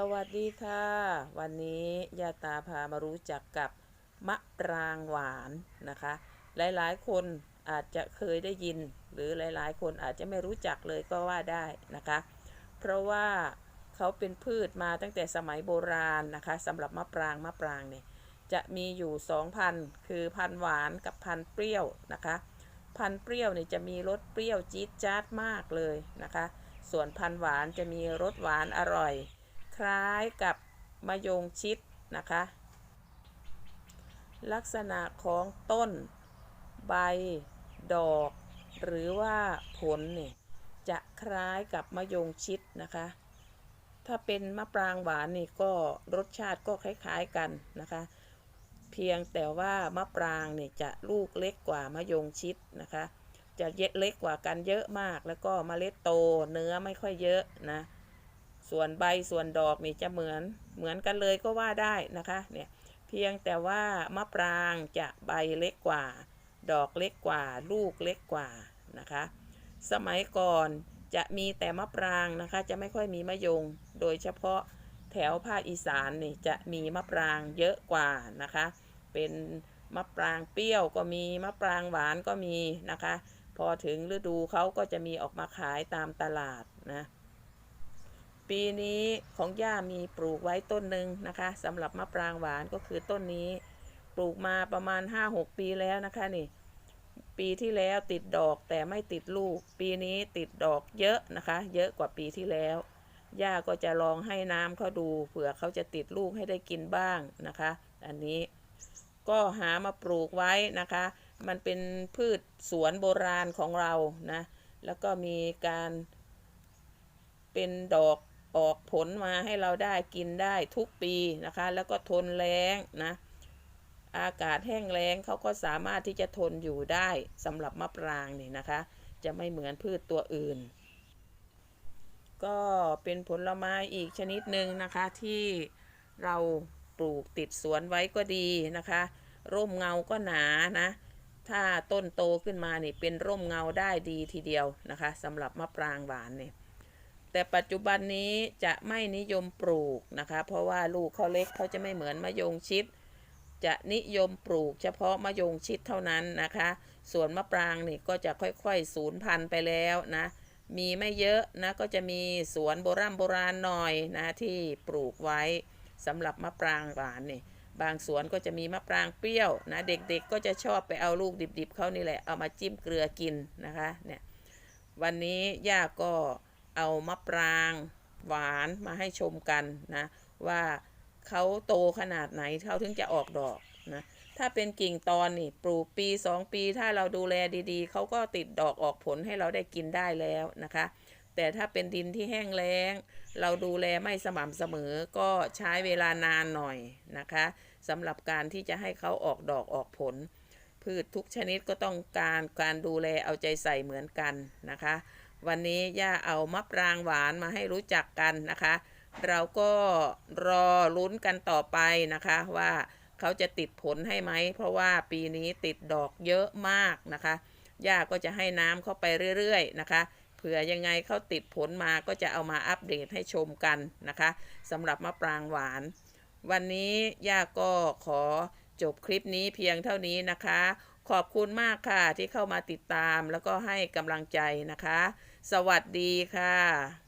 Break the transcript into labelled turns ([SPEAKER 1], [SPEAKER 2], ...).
[SPEAKER 1] สวัสดีค่ะ วันนี้ยาตาพามารู้จักกับมะปรางหวานนะคะ หลายๆ คนอาจจะเคยได้ยิน หรือหลายๆ คนอาจจะไม่รู้จักเลยก็ว่าได้นะคะ เพราะว่าเขาเป็นพืชมาตั้งแต่สมัยโบราณนะคะสำหรับมะปรางมะปรางเนี่ยจะมีอยู่สองพันคือพันหวานกับพันเปรี้ยวนะคะ พันเปรี้ยวเนี่ยจะมีรสเปรี้ยวจี๊ดจ๊าดมากเลยนะคะ ส่วนพันหวานจะมีรสหวานอร่อย คล้ายกับมะยงชิดนะคะ ลักษณะของต้น ใบ ดอก หรือว่าผลเนี่ยจะคล้ายกับมะยงชิดนะคะ ถ้าเป็นมะปรางหวานนี่ก็รสชาติก็คล้ายๆกันนะคะ เพียงแต่ว่ามะปรางเนี่ยจะลูกเล็กกว่ามะยงชิดนะคะ จะเยเล็กกว่ากันเยอะมาก แล้วก็เมล็ดโตเนื้อไม่ค่อยเยอะนะ ส่วนใบส่วนดอกนี่จะเหมือนเหมือนกันเลยก็ว่าได้นะคะเนี่ยเพียงแต่ว่ามะปรางจะใบเล็กกว่า ดอกเล็กกว่า ลูกเล็กกว่านะคะ สมัยก่อนจะมีแต่มะปรางนะคะ จะไม่ค่อยมีมะยง โดยเฉพาะแถวภาคอีสานนี่จะมีมะปรางเยอะกว่านะคะ เป็นมะปรางเปรี้ยวก็มีมะปรางหวานก็มีนะคะ พอถึงฤดูเขาก็จะมีออกมาขายตามตลาดนะ ปีนี้ของย่ามีปลูกไว้ต้นหนึ่งนะคะสำหรับมะปรางหวานก็คือต้นนี้ ปลูกมาประมาณ 5-6 ปีแล้วนะคะนี่ ปีที่แล้วติดดอกแต่ไม่ติดลูก ปีนี้ติดดอกเยอะนะคะ เยอะกว่าปีที่แล้ว ย่าก็จะลองให้น้ำเขาดูเผื่อเขาจะติดลูกให้ได้กินบ้างนะคะ อันนี้ก็หามาปลูกไว้นะคะ มันเป็นพืชสวนโบราณของเรานะ แล้วก็มีการเป็นดอก ออกผลมาให้เราได้กินได้ทุกปีนะคะ แล้วก็ทนแล้งนะ อากาศแห้งแล้งเขาก็สามารถที่จะทนอยู่ได้สำหรับมะปรางนี่นะคะ จะไม่เหมือนพืชตัวอื่น ก็เป็นผลไม้อีกชนิดหนึ่งนะคะที่เราปลูกติดสวนไว้ก็ดีนะคะ ร่มเงาก็หนานะ ถ้าต้นโตขึ้นมานี่เป็นร่มเงาได้ดีทีเดียวนะคะสำหรับมะปรางหวานเนี่ย แต่ปัจจุบันนี้จะไม่นิยมปลูกนะคะ เพราะว่าลูกเขาเล็กเขาจะไม่เหมือนมะยงชิด จะนิยมปลูก เฉพาะมะยงชิดเท่านั้นนะคะ ส่วนมะปรางนี่ก็จะค่อยๆสูญพันธุ์ไปแล้วนะ มีไม่เยอะนะก็จะมีสวนโบราณโบราณหน่อยนะที่ปลูกไว้สำหรับมะปรางหวานนี่บางสวนก็จะมีมะปรางเปรี้ยวนะเด็กๆก็จะชอบไปเอาลูกดิบๆเขานี่แหละเอามาจิ้มเกลือกินนะคะเนี่ยวันนี้ย่าก็ เอามะปรางหวานมาให้ชมกันนะว่าเขาโตขนาดไหนเขาถึงจะออกดอกนะถ้าเป็นกิ่งตอนนี่ปลูกปีสองปีถ้าเราดูแลดีๆ เขาก็ติดดอกออกผลให้เราได้กินได้แล้วนะคะ แต่ถ้าเป็นดินที่แห้งแล้ง เราดูแลไม่สม่ำเสมอก็ใช้เวลานานหน่อยนะคะสำหรับการที่จะให้เขาออกดอกออกผล พืชทุกชนิดก็ต้องการการดูแลเอาใจใส่เหมือนกันนะคะ วันนี้ย่าเอามะปรางหวานมาให้รู้จักกันนะคะ เราก็รอลุ้นกันต่อไปนะคะว่าเขาจะติดผลให้ไหม เพราะว่าปีนี้ติดดอกเยอะมากนะคะ ย่าก็จะให้น้ำเข้าไปเรื่อยๆนะคะ เผื่อยังไงเขาติดผลมาก็จะเอามาอัปเดตให้ชมกันนะคะสำหรับมะปรางหวาน วันนี้ย่าก็ขอจบคลิปนี้เพียงเท่านี้นะคะ ขอบคุณมากค่ะที่เข้ามาติดตามแล้วก็ให้กำลังใจนะคะ สวัสดีค่ะ